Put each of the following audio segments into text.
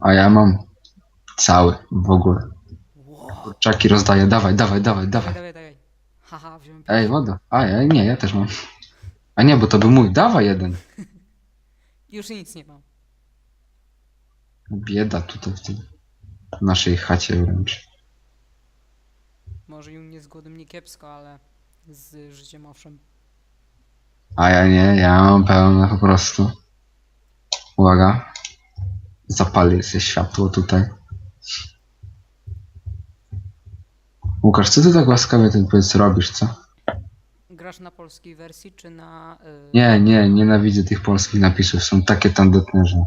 A ja mam cały w ogóle. Wow. Kurczaki rozdaję, dawaj, dawaj, dawaj, Dawaj, dawaj. dawaj, dawaj. Haha, wziąłem Ej, woda. A ja nie, ja też mam. A nie, bo to był mój. Dawaj jeden. Już nic nie mam. Bieda tutaj w w naszej chacie wręcz. Może i u mnie z głodem nie kiepsko, ale z życiem owszem. A ja nie, ja mam pełne po prostu. Uwaga. Zapali się światło tutaj. Łukasz, co ty tak łaskawie ten powiedz robisz, co? Grasz na polskiej wersji czy na... y, Nie, nie, nienawidzę tych polskich napisów, są takie tandetne, że...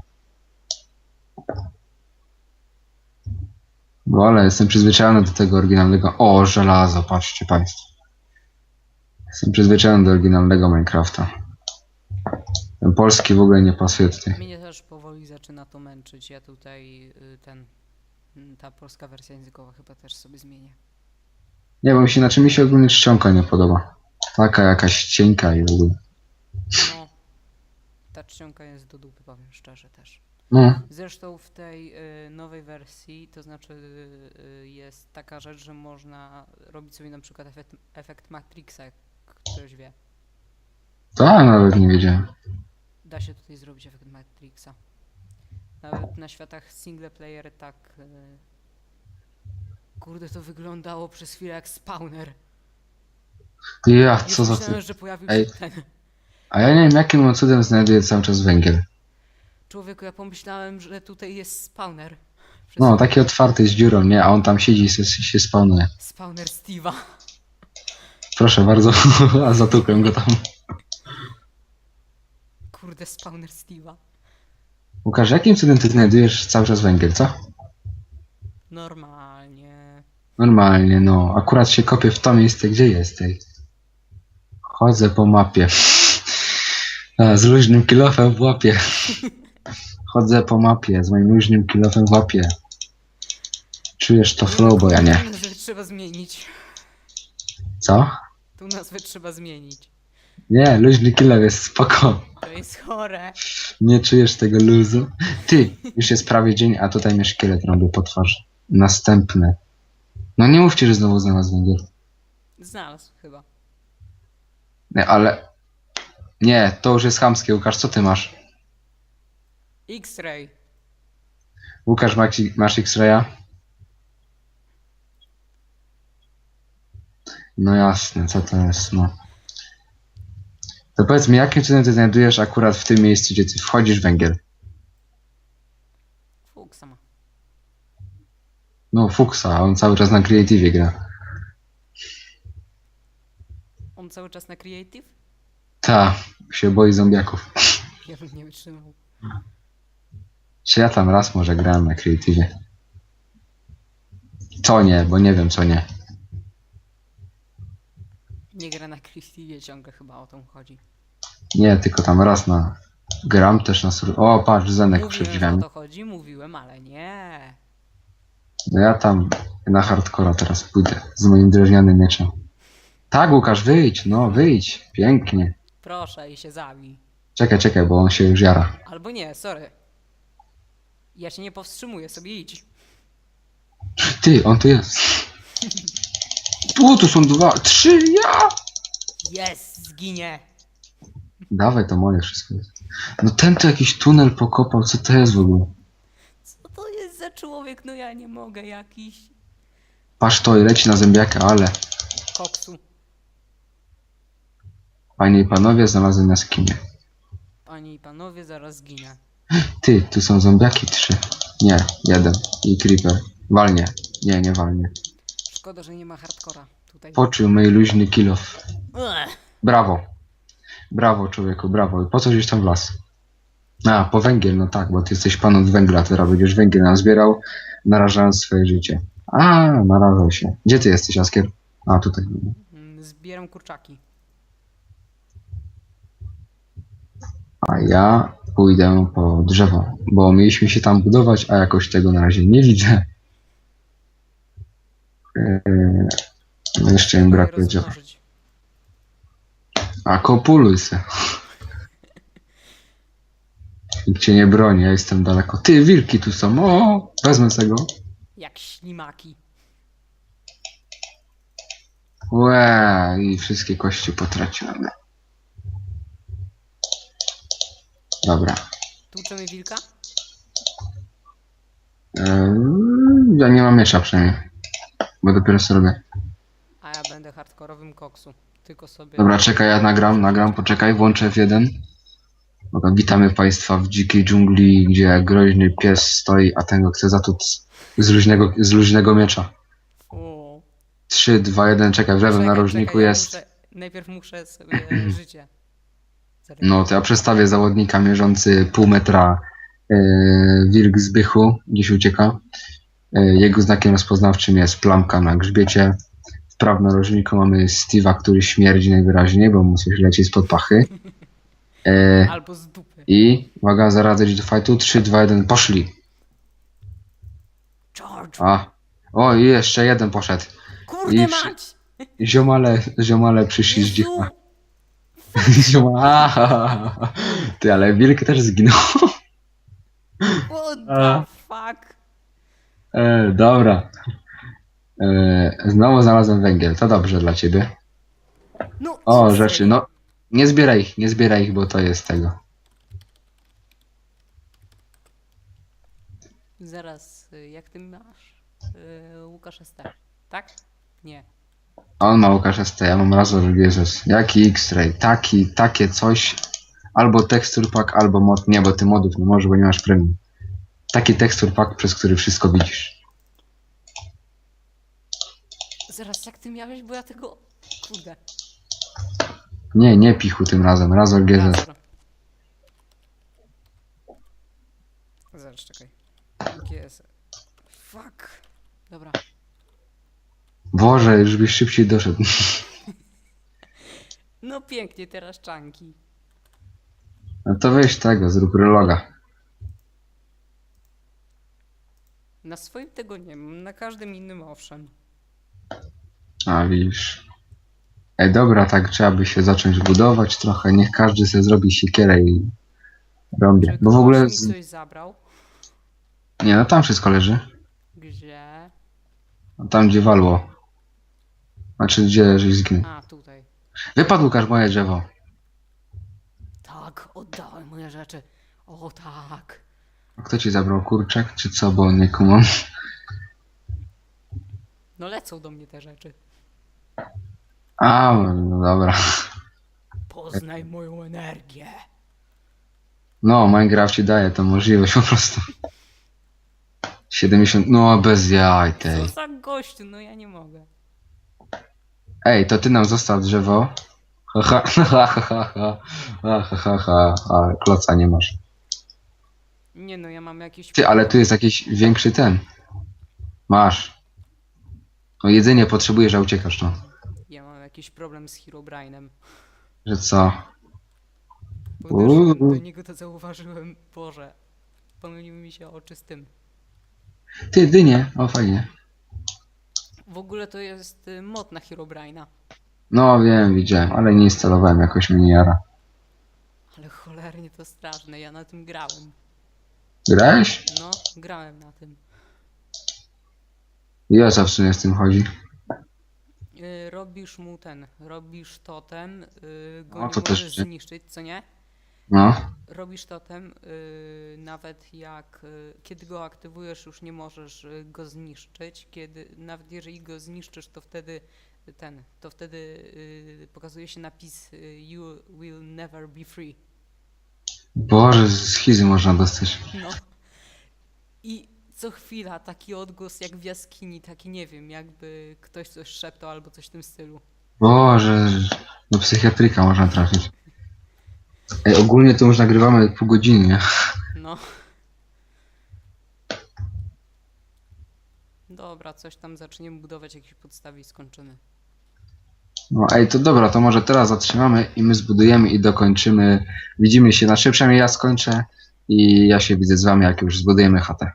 No ale jestem przyzwyczajony do tego oryginalnego... O, żelazo, patrzcie państwo. Jestem przyzwyczajony do oryginalnego Minecrafta. Ten polski w ogóle nie pasuje tutaj. Mnie też powoli zaczyna to męczyć. Ja tutaj y, ten... mm, Ta polska wersja językowa chyba też sobie zmienię. Nie, bo mi się, znaczy mi się ogólnie czcionka nie podoba. Taka jakaś cienka i w ogóle. No, ta czcionka jest do dupy, powiem szczerze też. No, Zresztą w tej y, nowej wersji, to znaczy y, y, jest taka rzecz, że można robić sobie na przykład efekt, efekt Matrixa, jak ktoś wie. ja nawet nie wiedziałem. Da się tutaj zrobić efekt Matrixa. Nawet na światach single player tak... y, Kurde, to wyglądało przez chwilę jak spawner. Ja, Już co za myślałem, ty. że pojawił Ej. się ten... A ja nie wiem, jakim on cudem znajduje cały czas węgiel. Człowieku, ja pomyślałem, że tutaj jest spawner. Przez No, taki otwarty z dziurą, nie? A on tam siedzi i se- się spawnuje. Spawner Steve'a. Proszę bardzo, a zatukłem go tam. Kurde, spawner Steve'a. Łukasz, jakim cudem ty znajdujesz cały czas węgiel, co? Normalnie. Normalnie, no. Akurat się kopię w to miejsce, gdzie jesteś. Chodzę po mapie. A, z luźnym kilofem w łapie. Chodzę po mapie, z moim luźnym kilofem w łapie. Czujesz to flow, bo ja nie. Tu nazwę trzeba zmienić. Co? Tu nazwę trzeba zmienić. Nie, luźny kilof jest spoko. To jest chore. Nie czujesz tego luzu. Ty, już jest prawie dzień, a tutaj mnie szkielet robi po twarzy. Następne. No nie mówcie, że znowu znalazł węgiel. Znalazł chyba. Nie, ale... Nie, to już jest chamskie, Łukasz, co ty masz? X-ray. Łukasz, masz, masz X-raya? No jasne, co to jest, no. To powiedz mi, jakim cudem ty znajdujesz akurat w tym miejscu, gdzie ty wchodzisz węgiel? Fuksa ma. No, Fuksa, on cały czas na Creative gra. On cały czas na creative? Ta, się boi zombiaków. Ja bym nie wytrzymał. Czy ja tam raz może grałem na Creative? Co nie, bo nie wiem co nie. Nie gra na creative ciągle chyba o to chodzi. Nie, tylko tam raz na... Gram też na... sur- O, patrz, Zenek przed Mówiłem, że o drzwiami. to chodzi, mówiłem, ale nie. No ja tam na hardcora teraz pójdę z moim drewnianym mieczem. Tak, Łukasz, wyjdź, no wyjdź. Pięknie. Proszę i się zabij. Czekaj, czekaj, bo on się już jara. Albo nie, sorry. Ja się nie powstrzymuję, sobie idź. Ty, on tu jest. Tu, tu są dwa, trzy, ja! Jest, zginie. Dawaj, to moje wszystko jest. No ten tu jakiś tunel pokopał, co to jest w ogóle? Co to jest za człowiek? No ja nie mogę jakiś Patrz to i leci na zębiaka, ale... koksu. Panie i panowie, znalazłem jaskinię. Panie i panowie, zaraz zginę. Ty, tu są zombiaki trzy. Nie, jeden. I creeper. Walnie. Nie, nie walnie. Szkoda, że nie ma hardcora tutaj. Poczuł mój luźny kilof. Ech. Brawo. Brawo, człowieku, brawo. I po co gdzieś tam w las? A, po węgiel, no tak, bo ty jesteś pan od węgla, teraz będziesz węgiel nam zbierał, narażając swoje życie. A, narażał się. Gdzie ty jesteś, Askier? A, tutaj. Mm, Zbieram kurczaki. A ja pójdę po drzewo, bo mieliśmy się tam budować, a jakoś tego na razie nie widzę. No jeszcze im Je brakuje rozmnożyć. A kopuluj se. Nikt cię nie broni, ja jestem daleko. Ty, wilki tu są, o! Wezmę tego. Jak ślimaki. Łe, i wszystkie kości potraciłem. Dobra. Tłuczemy wilka? Eee, ja nie mam miecza przynajmniej. Bo dopiero co robię. A ja będę hardkorowym koksu. Tylko sobie... Dobra, czekaj, ja nagram, nagram, poczekaj, włączę F1. Dobra, witamy Państwa w dzikiej dżungli, gdzie groźny pies stoi, a ten go chce zatuc z luźnego, z luźnego miecza. O, 3, 2, 1, czekaj, w lewym czekaj, narożniku czekaj, ja jest. Muszę, najpierw muszę sobie życie. No, to ja przedstawię zawodnika mierzący pół metra e, wilk z bychu, gdzieś ucieka. E, jego znakiem rozpoznawczym jest plamka na grzbiecie. W prawym narożniku mamy Steve'a, który śmierdzi najwyraźniej, bo mu coś leci spod pachy. E, Albo z dupy. I uwaga, zaraz iść do fightu. 3, 2, 1, poszli. George! A. O, i jeszcze jeden poszedł. Kurde i przy- mać! Ziomale, ziomale przyszli z Jezu! dzika. Ziomale. Ty, ale wilk też zginął. What the fuck? E, dobra. E, znowu znalazłem węgiel. To dobrze dla ciebie. No, O, co rzeczy, no. Nie zbieraj ich, nie zbieraj ich, bo to jest tego. Zaraz, y, jak ty masz? Y, Łukasz ST, tak? Nie. On ma Łukasz ST, ja mam Razor Jesus. Jaki X-Ray? Taki, takie coś. Albo texture pack, albo mod. Nie, bo ty modów nie możesz, bo nie masz premium. Taki texture pack, przez który wszystko widzisz. Zaraz, jak ty miałeś, bo ja tego... Kurde. Nie, nie pichu tym razem. Razor. Razor. Zaraz, czekaj. GS. Fuck. Dobra. Boże, już byś szybciej doszedł. No pięknie, teraz czanki. No to weź tego, zrób reloga. Na swoim tego nie mam, na każdym innym owszem. A widzisz. Ej, dobra, tak trzeba by się zacząć budować trochę. Niech każdy sobie zrobi siekierę i. Czy Bo w ogóle. Z... coś zabrał? Nie, no tam wszystko leży. Gdzie? No Tam gdzie walło. Znaczy gdzie żeś zginął. A, tutaj. Wypadł Łukasz moje drzewo. Tak, oddałem moje rzeczy. O tak. A kto ci zabrał kurczak, czy co, bo nie kumam. No lecą do mnie te rzeczy. A, no dobra. Poznaj moją energię. No, Minecraft ci daje tą możliwość po prostu. 70, no bez jaj tej. Co za gościu, no ja nie mogę. Ej, to ty nam zostaw drzewo. Ha ha ha ha ha ha ha ha ha ha ha kloca nie masz. Nie no, ja mam jakieś... Ty, ale tu jest jakiś większy ten. Masz. No jedzenie potrzebujesz, a uciekasz, no. Ja mam jakiś problem z Herobrine'em. Że co? Uderzyłem do Uuu. niego, to zauważyłem. Boże. Pomyliły mi się oczy z tym. Ty, dynie. O, fajnie. W ogóle to jest y, mod na Herobrine'a. No wiem, widziałem, ale nie instalowałem, jakoś mnie nie jara. Ale cholernie to straszne, ja na tym grałem. Grałeś? No, grałem na tym. Ja w sumie z tym chodzi. Y, robisz mu ten, robisz totem, y, go No, nie to też możesz nie. zniszczyć, co nie? No. Robisz totem, y, nawet jak, y, kiedy go aktywujesz, już nie możesz y, go zniszczyć. Kiedy, nawet jeżeli go zniszczysz, to wtedy ten, to wtedy y, pokazuje się napis y, You will never be free. Boże, schizy można dostać. No. I co chwila taki odgłos jak w jaskini, taki nie wiem, jakby ktoś coś szeptał albo coś w tym stylu. Boże, do psychiatryka można trafić. Ej, ogólnie to już nagrywamy pół godziny, nie? No. Dobra, coś tam zaczniemy budować, jakieś podstawy i skończymy. No ej, to dobra, to może teraz zatrzymamy i my zbudujemy i dokończymy. Widzimy się, znaczy przynajmniej ja skończę i ja się widzę z wami, jak już zbudujemy chatę.